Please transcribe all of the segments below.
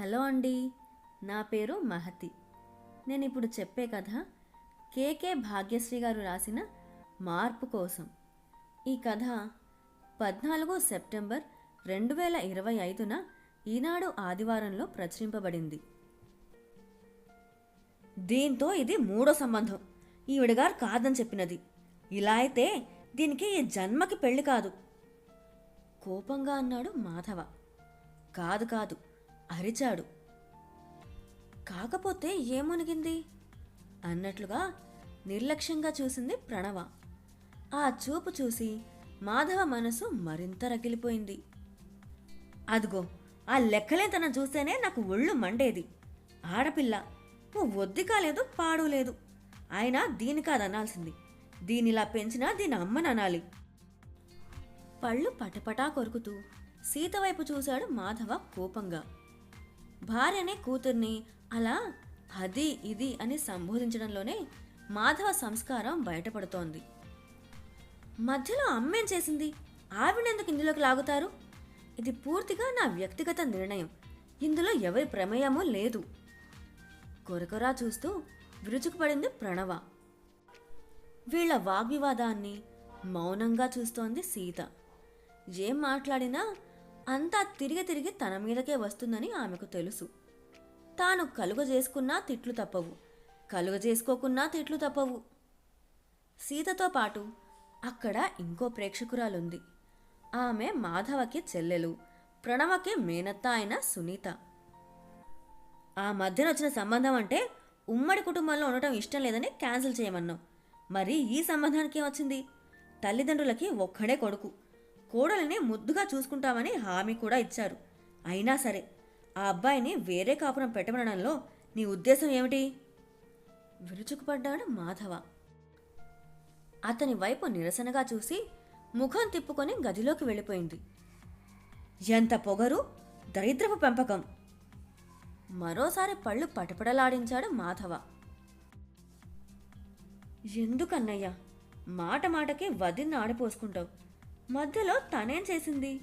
Hello అండి. నా పేరు మహతి. నేను ఇప్పుడు చెప్పే కథ కేకే భాగ్యశ్రీ గారు రాసిన మార్పు కోసం. ఈ కథ పద్నాలుగు సెప్టెంబర్ రెండు వేల ఇరవై ఐదున ఈనాడు ఆదివారంలో ప్రచురింపబడింది. దీంతో ఇది మూడో సంబంధం. ఈవిడగారు కాదని చెప్పినది. ఇలా అయితే దీనికి ఈ జన్మకి పెళ్ళి కాదు. కోపంగా అన్నాడు మాధవ. కాదు కాదు. అరిచాడు. కాకపోతే ఏమునిగింది? అన్నట్లుగా నిర్లక్ష్యంగా చూసింది ప్రణవ. ఆ చూపు చూసి మాధవ మనసు మరింత రగిలిపోయింది. అదిగో ఆ లెక్కలేతనం చూస్తేనే నాకు ఒళ్ళు మండేది. ఆడపిల్ల నువ్వు వద్ది కాలేదు పాడు లేదు. అయినా దీని కాదనాల్సింది. దీనిలా పెంచినా దీని అమ్మననాలి. పళ్ళు పటపటా కొరుకుతూ సీత వైపు చూశాడు మాధవ కోపంగా. భార్యనే కూతుర్ని అలా అది ఇది అని సంబోధించడంలోనే మాధవ సంస్కారం బయటపడుతోంది. మధ్యలో అమ్మేం చేసింది? ఆవిడెందుకు ఇందులోకి లాగుతారు? ఇది పూర్తిగా నా వ్యక్తిగత నిర్ణయం. ఇందులో ఎవరి ప్రమేయమూ లేదు. కొరకొరా చూస్తూ విరుచుకుపడింది ప్రణవ. వీళ్ళ వాగ్వివాదాన్ని మౌనంగా చూస్తోంది సీత. ఏం మాట్లాడినా అంతా తిరిగి తిరిగి తన మీదకే వస్తుందని ఆమెకు తెలుసు. తాను కలుగ చేసుకున్నా తిట్లు తప్పవు. కలుగ చేసుకోకున్నా తిట్లు తప్పవు. సీతతో పాటు అక్కడ ఇంకో ప్రేక్షకురాలుంది. ఆమె మాధవకి చెల్లెలు ప్రణవకి మేనత్త అయిన సునీత. ఆ మధ్యన వచ్చిన సంబంధం అంటే ఉమ్మడి కుటుంబంలో ఉండటం ఇష్టం లేదని క్యాన్సిల్ చేయమన్నావు. మరి ఈ సంబంధానికి ఏమొచ్చింది తల్లిదండ్రులకి ఒక్కడే కొడుకు. కోడలని ముద్దుగా చూసుకుంటామని హామీ కూడా ఇచ్చారు. అయినా సరే ఆ అబ్బాయిని వేరే కాపురం పెట్టమనడంలో నీ ఉద్దేశం ఏమిటి? విరుచుకుపడ్డాడు మాధవ. అతని వైపు నిరసనగా చూసి ముఖం తిప్పుకొని గదిలోకి వెళ్ళిపోయింది. ఎంత పొగరు దరిద్రపు పెంపకం. మరోసారి పళ్ళు పటపడలాడించాడు మాధవ. ఎందుకన్నయ్యా మాట మాటకి వదిన ఆడిపోసుకుంటావు. మధ్యలో తనేం చేసింది?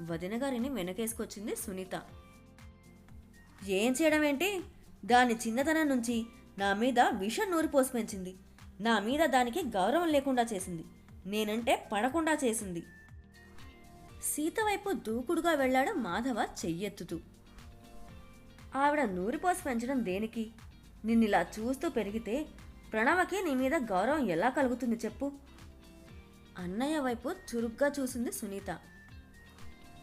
వదిన గారిని వెనకేసుకొచ్చింది సునీత. ఏం చేయడం ఏంటి దాని చిన్నతనం నుంచి నా మీద విషం నూరి పోసి పెంచింది. నా మీద దానికి గౌరవం లేకుండా చేసింది. నేనంటే పడకుండా చేసింది. సీత వైపు దూకుడుగా వెళ్ళాడు మాధవ చెయ్యెత్తుతూ. ఆవిడ నూరిపోసి పెంచడం దేనికి? నిన్నిలా చూస్తూ పెరిగితే ప్రణవకి నీ మీద గౌరవం ఎలా కలుగుతుంది చెప్పు. అన్నయ్య వైపు చురుగ్గా చూసింది సునీత.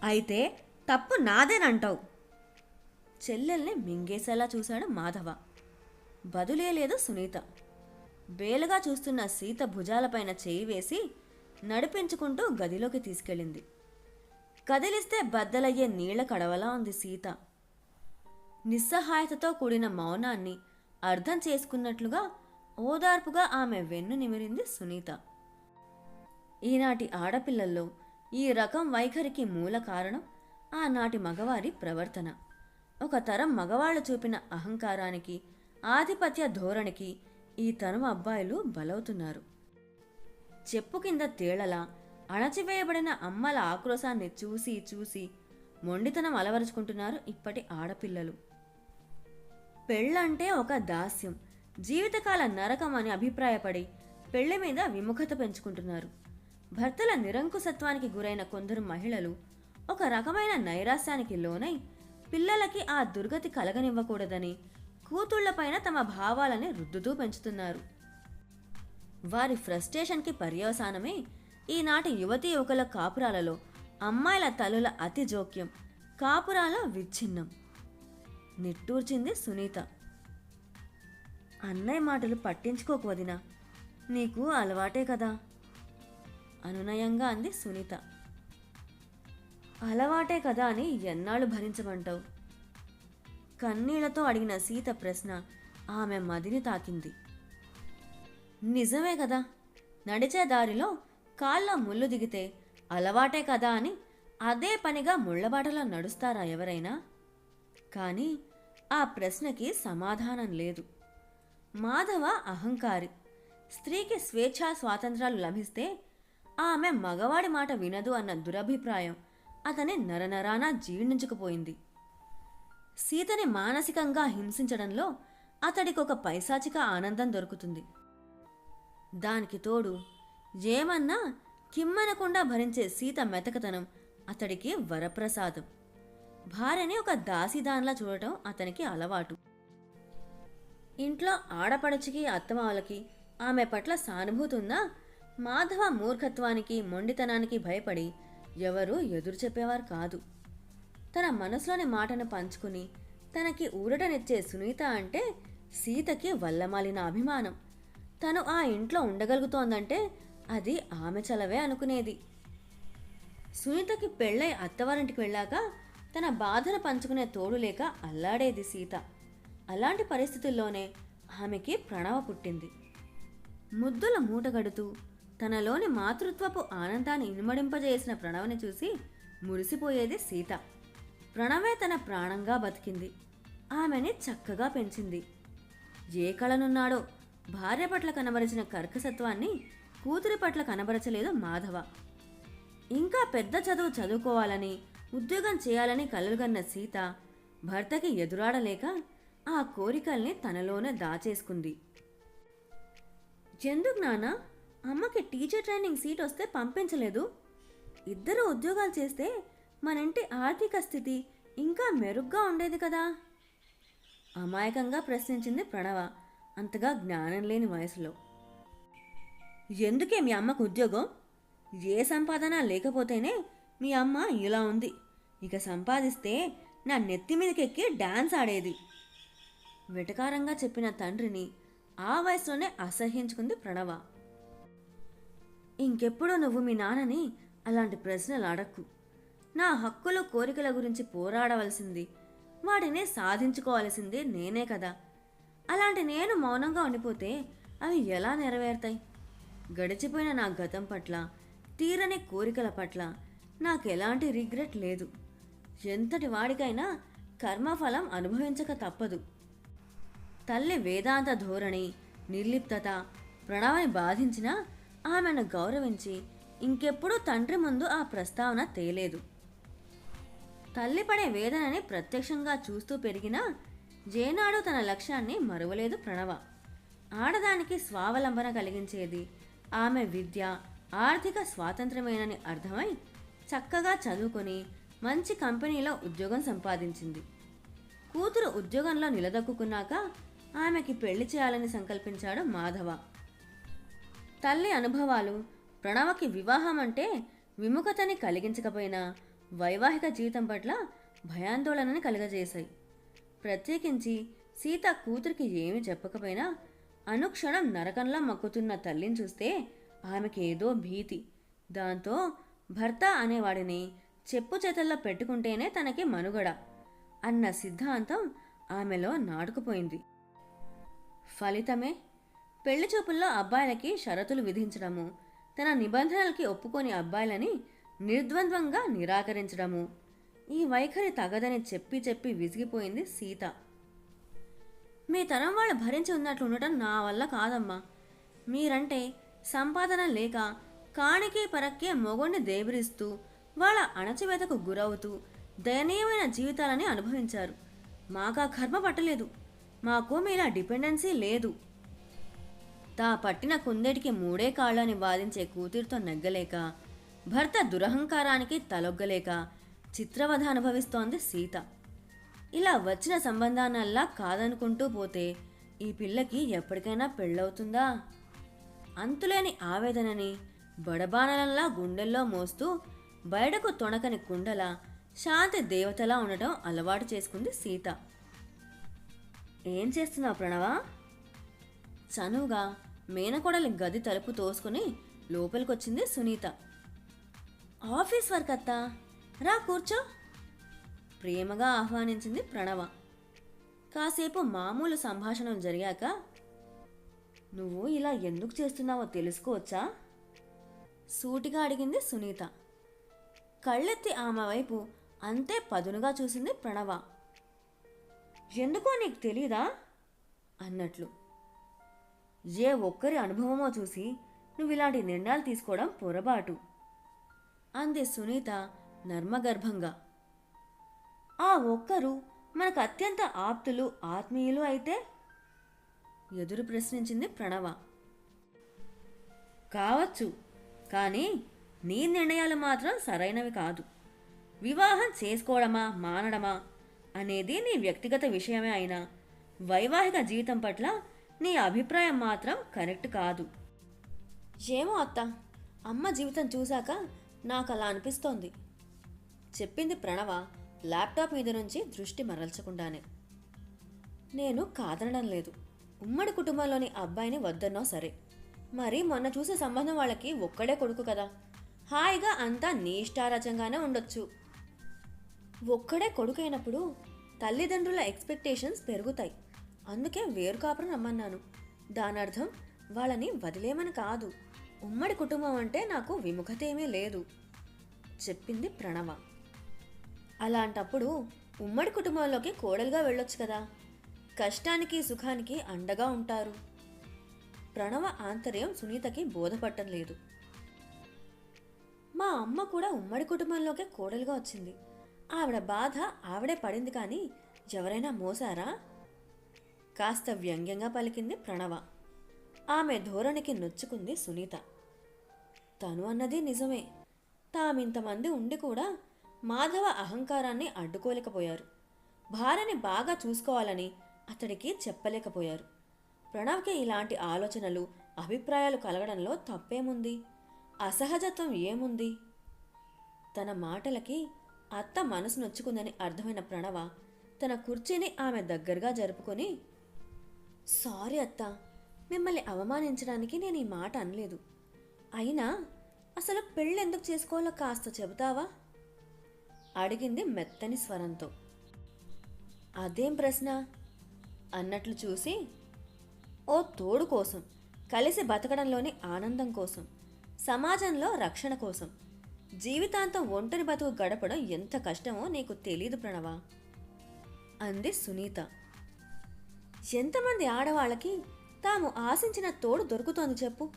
అయితే తప్పు నాదేనంటావు. చెల్లెల్ని మింగేసేలా చూశాడు మాధవ. బదులే లేదు సునీత. బేలుగా చూస్తున్న సీత భుజాలపైన చేయి వేసి నడిపించుకుంటూ గదిలోకి తీసుకెళ్ళింది. కదిలిస్తే బద్దలయ్యే నీళ్ళ కడవలా ఉంది సీత. నిస్సహాయతతో కూడిన మౌనాన్ని అర్థం చేసుకున్నట్లుగా ఓదార్పుగా ఆమె వెన్ను నిమిరింది సునీత. ఈనాటి ఆడపిల్లల్లో ఈ రకం వైఖరికి మూల కారణం ఆనాటి మగవారి ప్రవర్తన. ఒక తరం మగవాళ్ళు చూపిన అహంకారానికి ఆధిపత్య ధోరణికి ఈ తరం అబ్బాయిలు బలవుతున్నారు. చెప్పు కింద తేళ్ళలా అణచివేయబడిన అమ్మల ఆక్రోశాన్ని చూసి చూసి మొండితనం అలవరుచుకుంటున్నారు ఇప్పటి ఆడపిల్లలు. పెళ్ళంటే ఒక దాస్యం జీవితకాల నరకం అని అభిప్రాయపడి పెళ్ళి మీద విముఖత పెంచుకుంటున్నారు. భర్తల నిరంకుశత్వానికి గురైన కొందరు మహిళలు ఒక రకమైన నైరాశ్యానికి లోనై పిల్లలకి ఆ దుర్గతి కలగనివ్వకూడదని కూతుళ్ళపైన తమ భావాలని రుద్దుతూ పెంచుతున్నారు. వారి ఫ్రస్ట్రేషన్కి పర్యవసానమే ఈనాటి యువతీ యువకుల కాపురాలలో అమ్మాయిల తలుల అతి జోక్యం కాపురాల విచ్ఛిన్నం. నిట్టూర్చింది సునీత. అన్నయ్య మాటలు పట్టించుకోకు వదినా నీకు అలవాటే కదా. అనునయంగా అంది సునీత. అలవాటే కదా అని ఎన్నాళ్ళు భరించమంటావు? కన్నీళ్ళతో అడిగిన సీత ప్రశ్న ఆమె మదిని తాకింది. నిజమే కదా నడిచే దారిలో కాళ్ళ ముళ్ళు దిగితే అలవాటే కదా అని అదే పనిగా ముళ్ళబాటలో నడుస్తారా ఎవరైనా? కానీ ఆ ప్రశ్నకి సమాధానం లేదు. మాధవ అహంకారి స్త్రీకి స్వేచ్ఛా స్వాతంత్రాలు లభిస్తే ఆమె మగవాడి మాట వినదు అన్న దురభిప్రాయం అతని నరనరాన జీర్ణించకపోయింది. సీతని మానసికంగా హింసించడంలో అతడికి ఒక పైశాచిక ఆనందం దొరుకుతుంది. దానికి తోడు ఏమన్నా కిమ్మనకుండా భరించే సీత మెతకతనం అతడికి వరప్రసాదం. భార్యని ఒక దాసిదాన్లా చూడటం అతనికి అలవాటు. ఇంట్లో ఆడపడచికి అత్తమావలకి ఆమె పట్ల సానుభూతి ఉందా? మాధవ మూర్ఖత్వానికి మొండితనానికి భయపడి ఎవరూ ఎదురు చెప్పేవారు కాదు. తన మనసులోని మాటను పంచుకుని తనకి ఊరటనిచ్చే సునీత అంటే సీతకి వల్లమాలిన అభిమానం. తను ఆ ఇంట్లో ఉండగలుగుతోందంటే అది ఆమె చలవే అనుకునేది. సునీతకి పెళ్ళై అత్తవారింటికి వెళ్ళాక తన బాధను పంచుకునే తోడు లేక అల్లాడేది సీత. అలాంటి పరిస్థితుల్లోనే ఆమెకి ప్రణవ పుట్టింది. ముద్దుల మూటగడుతూ తనలోని మాతృత్వపు ఆనందాన్ని ఇనుమడింపజేసిన ప్రణవని చూసి మురిసిపోయేది సీత. ప్రణవే తన ప్రాణంగా బతికింది. ఆమెని చక్కగా పెంచింది. ఏ కళనున్నాడో భార్య పట్ల కనబరిచిన కర్కసత్వాన్ని కూతురి పట్ల కనబరచలేదు మాధవ. ఇంకా పెద్ద చదువు చదువుకోవాలని ఉద్యోగం చేయాలని కలలుగన్న సీత భర్తకి ఎదురాడలేక ఆ కోరికల్ని తనలోనే దాచేసుకుంది. ఎందుకు నాన్న అమ్మకి టీచర్ ట్రైనింగ్ సీట్ వస్తే పంపించలేదు. ఇద్దరు ఉద్యోగాలు చేస్తే మనంటి ఆర్థిక స్థితి ఇంకా మెరుగ్గా ఉండేది కదా. అమాయకంగా ప్రశ్నించింది ప్రణవ అంతగా జ్ఞానం లేని వయసులో. ఎందుకే మీ అమ్మకు ఉద్యోగం? ఏ సంపాదన లేకపోతేనే మీ అమ్మ ఇలా ఉంది. ఇక సంపాదిస్తే నా నెత్తి మీదకెక్కి డాన్స్ ఆడేది. వెటకారంగా చెప్పిన తండ్రిని ఆ వయసులోనే అసహ్యించుకుంది ప్రణవ. ఇంకెప్పుడు నువ్వు మీ నాన్నని అలాంటి ప్రశ్నలు అడక్కు. నా హక్కులు కోరికల గురించి పోరాడవలసింది వాటిని సాధించుకోవాల్సింది నేనే కదా. అలాంటి నేను మౌనంగా ఉండిపోతే అవి ఎలా నెరవేరుతాయి? గడిచిపోయిన నా గతం పట్ల తీరని కోరికల పట్ల నాకు ఎలాంటి రిగ్రెట్ లేదు. ఎంతటి వాడికైనా కర్మఫలం అనుభవించక తప్పదు. తల్లి వేదాంత ధోరణి నిర్లిప్తత ప్రణవని బాధించినా ఆమెను గౌరవించి ఇంకెప్పుడూ తండ్రి ముందు ఆ ప్రస్తావన తేలేదు. తల్లి పడే వేదనని ప్రత్యక్షంగా చూస్తూ పెరిగినా జేనాడు తన లక్ష్యాన్ని మరువలేదు ప్రణవ. ఆడదానికి స్వావలంబన కలిగించేది ఆమె విద్య ఆర్థిక స్వాతంత్రమేనని అర్థమై చక్కగా చదువుకొని మంచి కంపెనీలో ఉద్యోగం సంపాదించింది. కూతురు ఉద్యోగంలో నిలదొక్కున్నాక ఆమెకి పెళ్ళి చేయాలని సంకల్పించాడు మాధవ. తల్లి అనుభవాలు ప్రణవకి వివాహం అంటే విముఖతని కలిగించకపోయినా వైవాహిక జీవితం పట్ల భయాందోళనని కలుగజేశాయి. ప్రత్యేకించి సీత కూతురికి ఏమి చెప్పకపోయినా అనుక్షణం నరకంలా మక్కుతున్న తల్లిని చూస్తే ఆమెకి ఏదో భీతి. దాంతో భర్త అనేవాడిని చెప్పు చేతల్లో పెట్టుకుంటేనే తనకి మనుగడ అన్న సిద్ధాంతం ఆమెలో నాటుకుపోయింది. ఫలితమే పెళ్ళి చూపుల్లో అబ్బాయిలకి షరతులు విధించడము తన నిబంధనలకి ఒప్పుకొని అబ్బాయిలని నిర్ద్వంద్వంగా నిరాకరించడము. ఈ వైఖరి తగదని చెప్పి చెప్పి విసిగిపోయింది సీత. మీ తరం వాళ్ళు భరించి ఉన్నట్లు ఉండటం నా వల్ల కాదమ్మా. మీరంటే సంపాదన లేక కాణికి పరక్కే మొగుణ్ణి దేబరిస్తూ వాళ్ళ అణచివేతకు గురవుతూ దయనీయమైన జీవితాలని అనుభవించారు. మాకా కర్మ పట్టలేదు. మాకు మీలా డిపెండెన్సీ లేదు. తా పట్టిన కుందేటికి మూడే కాళ్ళని వాదించే కూతురితో నెగ్గలేక భర్త దురహంకారానికి తలొగ్గలేక చిత్రవధ అనుభవిస్తోంది సీత. ఇలా వచ్చిన సంబంధానల్లా కాదనుకుంటూ పోతే ఈ పిల్లకి ఎప్పటికైనా పెళ్ళవుతుందా? అంతులేని ఆవేదనని బడబానలంలా గుండెల్లో మోస్తూ బయటకు తొణకని కుండల శాంతి దేవతలా ఉండటం అలవాటు చేసుకుంది సీత. ఏం చేస్తున్నావు ప్రణవా? చనువుగా మేనకోడలి గది తలుపు తోసుకుని లోపలికొచ్చింది సునీత. ఆఫీస్ వర్క్ అత్తా? రా కూర్చో. ప్రేమగా ఆహ్వానించింది ప్రణవ. కాసేపు మామూలు సంభాషణలు జరిగాక నువ్వు ఇలా ఎందుకు చేస్తున్నావో తెలుసుకోవచ్చా? సూటిగా అడిగింది సునీత. కళ్ళెత్తి ఆమె వైపు అంతే పదునుగా చూసింది ప్రణవ. ఎందుకో నీకు తెలీదా? అన్నట్లు. ఏ ఒక్కరి అనుభవమో చూసి నువ్వు ఇలాంటి నిర్ణయాలు తీసుకోవడం పొరపాటు. అంది సునీత నర్మగర్భంగా. ఆ ఒక్కరు మనకు అత్యంత ఆప్తులు ఆత్మీయులు అయితే? ఎదురు ప్రశ్నించింది ప్రణవ. కావచ్చు కానీ నీ నిర్ణయాలు మాత్రం సరైనవి కాదు. వివాహం చేసుకోవడమా మానడమా అనేది నీ వ్యక్తిగత విషయమే అయినా వైవాహిక జీవితం పట్ల నీ అభిప్రాయం మాత్రం కరెక్ట్ కాదు. ఏమో అత్త అమ్మ జీవితం చూశాక నాకు అలా అనిపిస్తోంది. చెప్పింది ప్రణవ ల్యాప్టాప్ మీద నుంచి దృష్టి మరల్చకుండానే. నేను కాదనడం లేదు. ఉమ్మడి కుటుంబంలోని అబ్బాయిని వద్దన్నో సరే. మరి మొన్న చూసే సంబంధం వాళ్ళకి ఒక్కడే కొడుకు కదా. హాయిగా అంతా నీ ఇష్టారాజంగానే ఉండొచ్చు. ఒక్కడే కొడుకైనప్పుడు తల్లిదండ్రుల ఎక్స్పెక్టేషన్స్ పెరుగుతాయి. అందుకే వేరు కాపురం రమ్మన్నాను. దానర్థం వాళ్ళని వదిలేమని కాదు. ఉమ్మడి కుటుంబం అంటే నాకు విముఖత ఏమీ లేదు. చెప్పింది ప్రణవ. అలాంటప్పుడు ఉమ్మడి కుటుంబంలోకి కోడలుగా వెళ్ళొచ్చు కదా. కష్టానికి సుఖానికి అండగా ఉంటారు. ప్రణవ ఆంతర్యం సునీతకి బోధపట్టం లేదు. మా అమ్మ కూడా ఉమ్మడి కుటుంబంలోకే కోడలుగా వచ్చింది. ఆవిడ బాధ ఆవిడే పడింది కానీ ఎవరైనా మోసారా? కాస్త వ్యంగ్యంగా పలికింది ప్రణవ. ఆమె ధోరణికి నొచ్చుకుంది సునీత. తను అన్నది నిజమే. తామింతమంది ఉండి కూడా మాధవ అహంకారాన్ని అడ్డుకోలేకపోయారు. భార్యని బాగా చూసుకోవాలని అతడికి చెప్పలేకపోయారు. ప్రణవ్కి ఇలాంటి ఆలోచనలు అభిప్రాయాలు కలగడంలో తప్పేముంది? అసహజత్వం ఏముంది? తన మాటలకి అత్త మనసు నొచ్చుకుందని అర్థమైన ప్రణవ తన కుర్చీని ఆమె దగ్గరగా జరుపుకొని సారీ అత్త మిమ్మల్ని అవమానించడానికి నేను ఈ మాట అనలేదు. అయినా అసలు పెళ్ళి ఎందుకు చేసుకోవాలో కాస్త చెబుతావా? అడిగింది మెత్తని స్వరంతో. అదేం ప్రశ్న? అన్నట్లు చూసి ఓ తోడు కోసం కలిసి బతకడంలోని ఆనందం కోసం సమాజంలో రక్షణ కోసం జీవితాంతం ఒంటరి బతుకు గడపడం ఎంత కష్టమో నీకు తెలియదు ప్రణవా? అంది సునీత. ఎంతమంది ఆడవాళ్ళకి తాము ఆశించిన తోడు దొరుకుతోంది చెప్పు?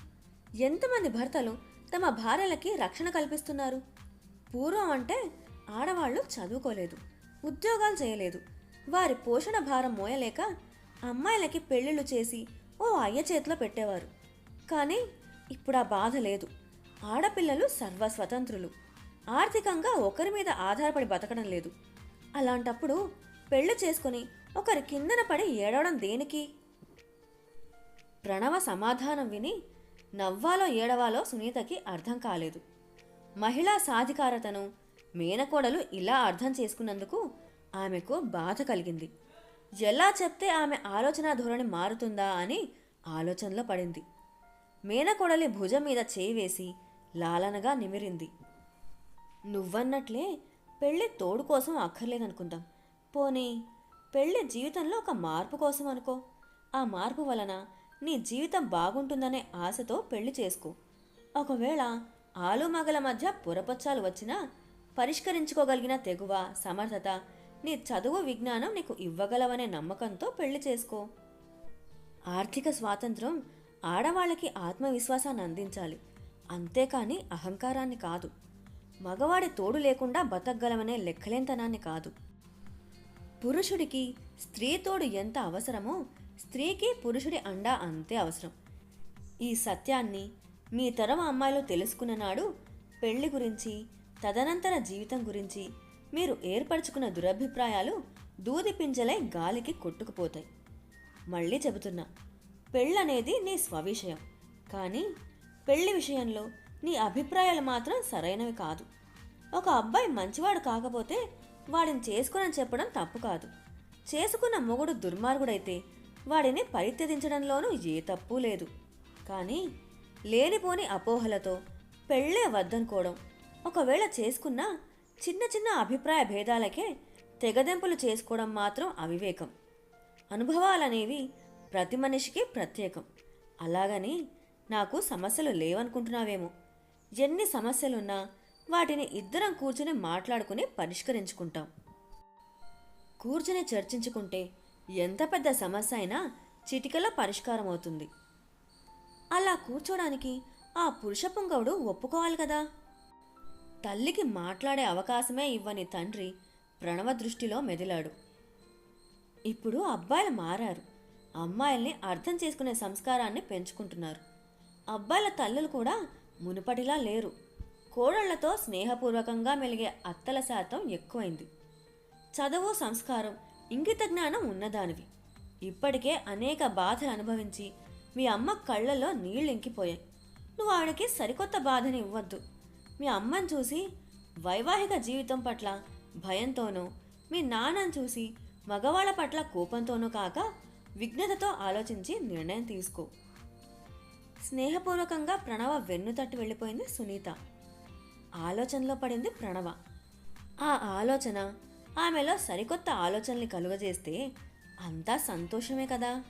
ఎంతమంది భర్తలు తమ భార్యలకి రక్షణ కల్పిస్తున్నారు? పూర్వం అంటే ఆడవాళ్ళు చదువుకోలేదు ఉద్యోగాలు చేయలేదు. వారి పోషణ భారం మోయలేక అమ్మాయిలకి పెళ్ళిళ్ళు చేసి ఓ అయ్య చేతిలో పెట్టేవారు. కానీ ఇప్పుడు ఆ బాధ లేదు. ఆడపిల్లలు సర్వస్వతంత్రులు. ఆర్థికంగా ఒకరి మీద ఆధారపడి బతకడం లేదు. అలాంటప్పుడు పెళ్ళి చేసుకుని ఒకరి కిందన పడి ఏడవడం దేనికి? ప్రణవ సమాధానం విని నవ్వాలో ఏడవాలో సునీతకి అర్థం కాలేదు. మహిళా సాధికారతను మేనకోడలు ఇలా అర్థం చేసుకున్నందుకు ఆమెకు బాధ కలిగింది. ఎలా చెప్తే ఆమె ఆలోచన ధోరణి మారుతుందా అని ఆలోచనలో పడింది. మేనకోడలి భుజం మీద చేయి వేసి లాలనగా నిమిరింది. నువ్వన్నట్లే పెళ్ళి తోడు కోసం అక్కర్లేదనుకుందాం. పోనీ పెళ్ళి జీవితంలో ఒక మార్పు కోసం అనుకో. ఆ మార్పు వలన నీ జీవితం బాగుంటుందనే ఆశతో పెళ్ళి చేసుకో. ఒకవేళ ఆలుమగల మధ్య పురపచ్చాలు వచ్చినా పరిష్కరించుకోగలిగిన తెగువ సమర్థత నీ చదువు విజ్ఞానం నీకు ఇవ్వగలవనే నమ్మకంతో పెళ్ళి చేసుకో. ఆర్థిక స్వాతంత్రం ఆడవాళ్ళకి ఆత్మవిశ్వాసాన్ని అందించాలి. అంతేకాని అహంకారాన్ని కాదు. మగవాడి తోడు లేకుండా బతకగలమనే లెక్కలేంతనాన్ని కాదు. పురుషుడికి స్త్రీ తోడు ఎంత అవసరమో స్త్రీకి పురుషుడి అండా అంతే అవసరం. ఈ సత్యాన్ని మీ తరం అమ్మాయిలు తెలుసుకున్న నాడు పెళ్ళి గురించి తదనంతర జీవితం గురించి మీరు ఏర్పరచుకున్న దురభిప్రాయాలు దూది పింజలై గాలికి కొట్టుకుపోతాయి. మళ్ళీ చెబుతున్నా పెళ్ళనేది నీ స్వవిషయం. కానీ పెళ్ళి విషయంలో నీ అభిప్రాయాలు మాత్రం సరైనవి కాదు. ఒక అబ్బాయి మంచివాడు కాకపోతే వాడిని చేసుకునని చెప్పడం తప్పు కాదు. చేసుకున్న మొగుడు దుర్మార్గుడైతే వాడిని పరిత్యజించడంలోనూ ఏ తప్పు లేదు. కానీ లేనిపోని అపోహలతో పెళ్ళే వద్దనుకోవడం ఒకవేళ చేసుకున్నా చిన్న చిన్న అభిప్రాయ భేదాలకే తెగదెంపులు చేసుకోవడం మాత్రం అవివేకం. అనుభవాలనేవి ప్రతి మనిషికి ప్రత్యేకం. అలాగని నాకు సమస్యలు లేవనుకుంటున్నావేమో. ఎన్ని సమస్యలున్నా వాటిని ఇద్దరం కూర్చుని మాట్లాడుకుని పరిష్కరించుకుంటాం. కూర్చుని చర్చించుకుంటే ఎంత పెద్ద సమస్య అయినా చిటికలో పరిష్కారం అవుతుంది. అలా కూర్చోడానికి ఆ పురుష పుంగవుడు ఒప్పుకోవాలి కదా? తల్లికి మాట్లాడే అవకాశమే ఇవ్వని తండ్రి ప్రణవ దృష్టిలో మెదిలాడు. ఇప్పుడు అబ్బాయిలు మారారు. అమ్మాయిల్ని అర్థం చేసుకునే సంస్కారాన్ని పెంచుకుంటున్నారు. అబ్బాయిల తల్లులు కూడా మునుపటిలా లేరు. కోడళ్ళతో స్నేహపూర్వకంగా మెలిగే అత్తల శాతం ఎక్కువైంది. చదువు సంస్కారం ఇంగిత జ్ఞానం ఉన్నదానివి. ఇప్పటికే అనేక బాధలు అనుభవించి మీ అమ్మ కళ్ళల్లో నీళ్ళెంకిపోయాయి నువ్వు ఆవిడకి సరికొత్త బాధని ఇవ్వద్దు. మీ అమ్మని చూసి వైవాహిక జీవితం పట్ల భయంతోనూ మీ నాన్నని చూసి మగవాళ్ళ పట్ల కోపంతోనూ కాక విఘ్నతతో ఆలోచించి నిర్ణయం తీసుకో. స్నేహపూర్వకంగా ప్రణవ వెన్ను తట్టు వెళ్ళిపోయింది సునీత. ఆలోచనలో పడింది ప్రణవ. ఆ ఆలోచన ఆమెలో సరికొత్త ఆలోచనల్ని కలుగజేస్తే అంతా సంతోషమే కదా?